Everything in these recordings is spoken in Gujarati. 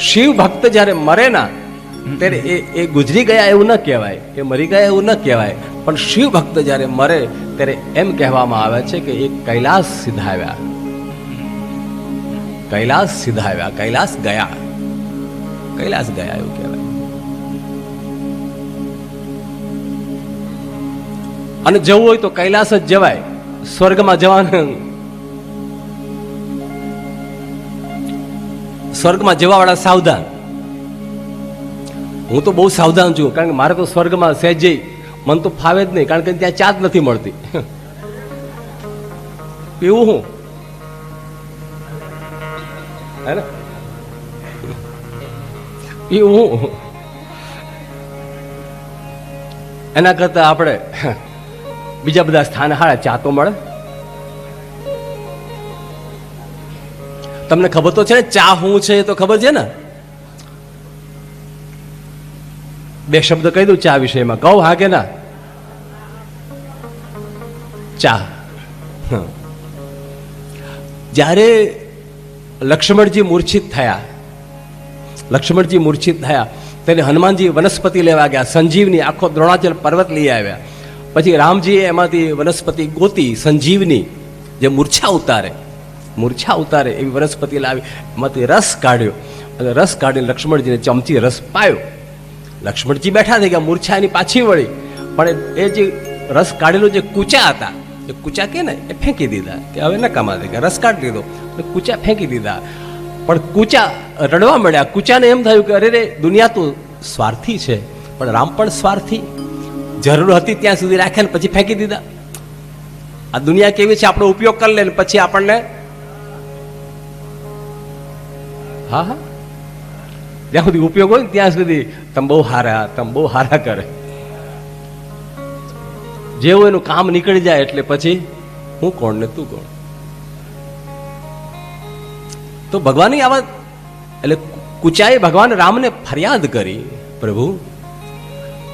શિવ ભક્ત જ્યારે મરે ના ત્યારે એ એ ગુજરી ગયા એવું ન કહેવાય એ મરી ગયા એવું ન કહેવાય. પણ શિવ ભક્ત જ્યારે મરે ત્યારે એમ કહેવામાં આવે છે કે એ કૈલાસ સિધાવ્યા. કૈલાસ સિધાવ્યા કૈલાસ ગયા. કૈલાસ ગયા એવું કહેવાય. અને જવું હોય તો કૈલાસ જ જવાય. સ્વર્ગમાં જવાનું સ્વર્ગમાં જવાવાળા સાવધાન. હું તો બહુ સાવધાન છું, કારણ કે મારે તો સ્વર્ગમાં સહેજે મન તો ફાવે જ નહીં, કારણ કે ત્યાં ચા નથી મળતી. પીવું હું? હે ને? પીવું હું? એના કરતા આપણે બીજા બધા સ્થાન હારા ચા તો મળે. તમને ખબર તો છે ને, ચા શું છે એ તો ખબર છે ને? બે શબ્દ કહી દઉં ચા વિષયમાં. કહું, હા કે ના? ચા. હં. જ્યારે લક્ષ્મણજી મૂર્છિત થયા, લક્ષ્મણજી મૂર્છિત થયા ત્યારે હનુમાનજી વનસ્પતિ લેવા ગયા, સંજીવની આખો દ્રોણાચલ પર્વત લઈ આવ્યા. પછી રામજીએ એમાંથી વનસ્પતિ ગોતી, સંજીવની જે મૂર્છા ઉતારે મૂર્છા ઉતારે એવી વનસ્પતિ લાવી. એમાંથી રસ કાઢ્યો. અને રસ કાઢીને લક્ષ્મણજીને ચમચી રસ પાયો. લક્ષ્મણજી બેઠા થઈ ગયા, મૂર્છા એની પાછી વળી. પણ એ જે રસ કાઢેલો જે કૂચા હતા, એ કૂચા કે ને એ ફેંકી દીધા. કે હવે ન થઈ દે રસ કાઢી દીધો કૂચા ફેંકી દીધા. પણ કૂચા રડવા મળ્યા કૂચાને એમ થયું કે, અરે રે, દુનિયા તો સ્વાર્થી છે. પણ રામ પણ સ્વાર્થી. જરૂર હતી ત્યાં સુધી રાખ્યા ને પછી ફેંકી દીધા. આ દુનિયા કેવી છે? આપણો ઉપયોગ કરી લે ને પછી આપણને હા હા. જ્યાં સુધી ઉપયોગ હોય ને ત્યાં સુધી તમે બહુ હારા તમે બહુ હારા કરે જેવું એનું કામ નીકળી જાય એટલે પછી હું કોણ ને તું કોણ? તો ભગવાનની આવા એટલે કુચાએ ભગવાન રામને ફરિયાદ કરી, પ્રભુ,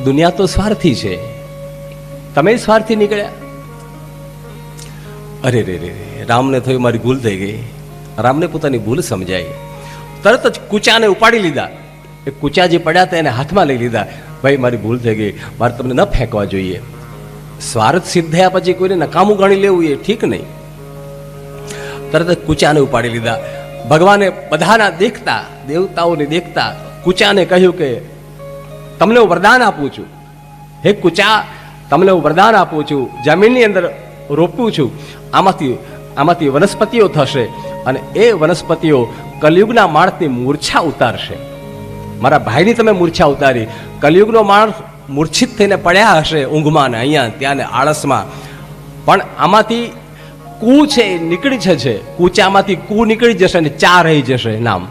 દુનિયા તો સ્વાર્થી છે. તમે સ્વાર્થી નીકળ્યા? અરે રે રે, રામને થયું મારી ભૂલ થઈ ગઈ. રામને પોતાની ભૂલ સમજાઈ. તરત જ કૂચાને ઉપાડી લીધા. એ કૂચા જે પડ્યા હતા એને હાથમાં લઈ લીધા. ભાઈ, મારી ભૂલ થઈ ગઈ. મારે તમને ન ફેંકવા જોઈએ. સ્વાર્થ સિદ્ધ થયા પછી કોઈને નકામું ગણી લેવું એ ઠીક નહીં. તરત જ કૂચાને ઉપાડી લીધા. ભગવાને બધાના દેખતા, દેવતાઓને દેખતા કૂચાને કહ્યું કે, તમને હું વરદાન આપું છું. હે કૂચા, તમને હું વરદાન આપું છું. જમીનની અંદર રોપું છું. આમાંથી આમાંથી વનસ્પતિઓ થશે અને એ વનસ્પતિઓ કલયુગના માણસની મૂર્છા ઉતારશે. મારા ભાઈની તમે મૂર્છા ઉતારી. કલયુગનો માણસ મૂર્છિત થઈને પડ્યા હશે ઊંઘમાં ને અહીંયા ત્યાં ને આળસમાં. પણ આમાંથી કુ છે એ નીકળી જશે. કૂચામાંથી કુ નીકળી જશે ને ચા રહી જશે નામ.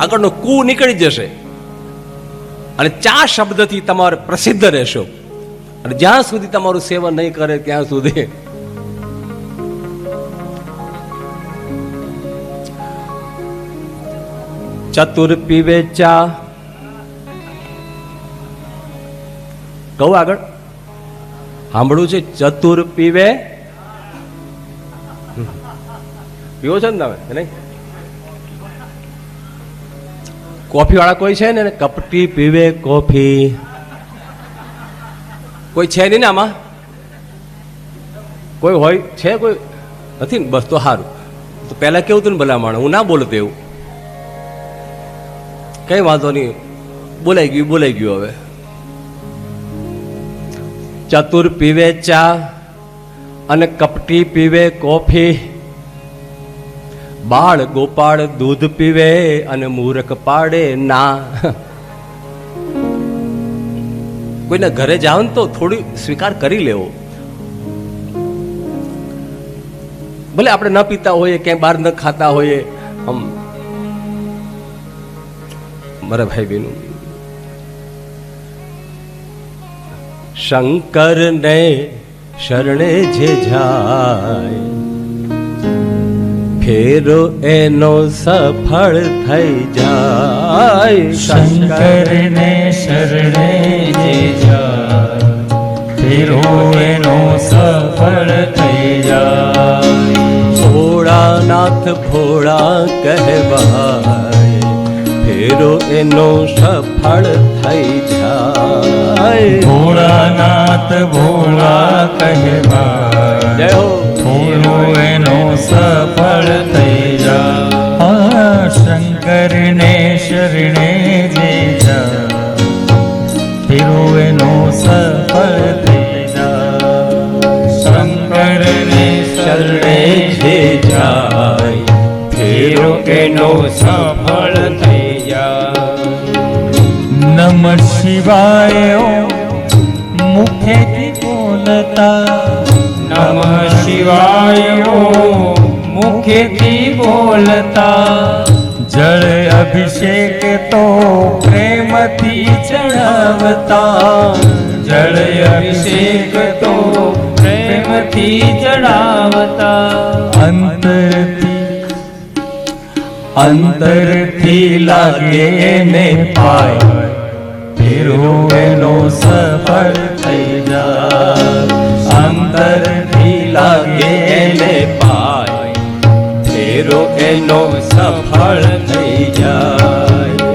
આગળનો કુ નીકળી જશે. અને ચા શબ્દથી તમારે પ્રસિદ્ધ રહેશો. અને જ્યાં સુધી તમારું સેવન નહીં કરે, ત્યાં સુધી ચતુર પીવે ચા કહું આગળ. સાંભળું છે ચતુર પીવે પીવો છો ને તમે નહીં? કોફી વાળા કોઈ છે ને કપટી પીવે કોફી. કોઈ છે નહીં ને આમાં? કોઈ હોય, છે કોઈ? નથી ને, બસ તો સારું. તો પહેલાં કેવું હતું ને ભલામણ હું ના બોલતો એવું. કઈ વાંધો નહીં. બોલાઈ ગયું બોલાઈ ગયું હવે. ચતુર પીવે ચા અને કપટી પીવે કોફી. બાળ ગોપાળ દૂધ પીવે અને મૂરખ પાડે ના. કોઈના ઘરે જાઓ ને તો થોડી સ્વીકાર કરી લેવો. ભલે આપણે ન પીતા હોઈએ, ક્યાંય બહાર ન ખાતા હોઈએ, આમ મારા ભાઈ બહેનો શંકર ને શરણે જે જાય ફેરો એનો સફળ થઈ જાય. શંકરને શરણે જે જાય ફેરો એનો સફળ થઈ જાય. ભોળાનાથ ભોળા કહેવાય ફેરો એનો સફળ થઈ જાય. ભોળાનાથ ભોળા કહેવાય. ફેરો એનો સફળ થઈ જા હા શંકરને શરણે જે જા ફેરો એનો સફળ થઈ જા શંકરને શરણે જે જાય. ફેરો એનો સફળ નમ શિવાય મુખેથી બોલતા નમ શિવાય મુખેથી બોલતા. જળ અભિષેક તો પ્રેમથી ચડાવતા. જળ અભિષેક તો પ્રેમથી ચડાવતા. અંતરથી અંતરથી લાગે ને પાય. ફેરો એનો સફળ થઈ જા અંતરથી લાગે ને પાય ફેરો એનો સફળ થઈ જાય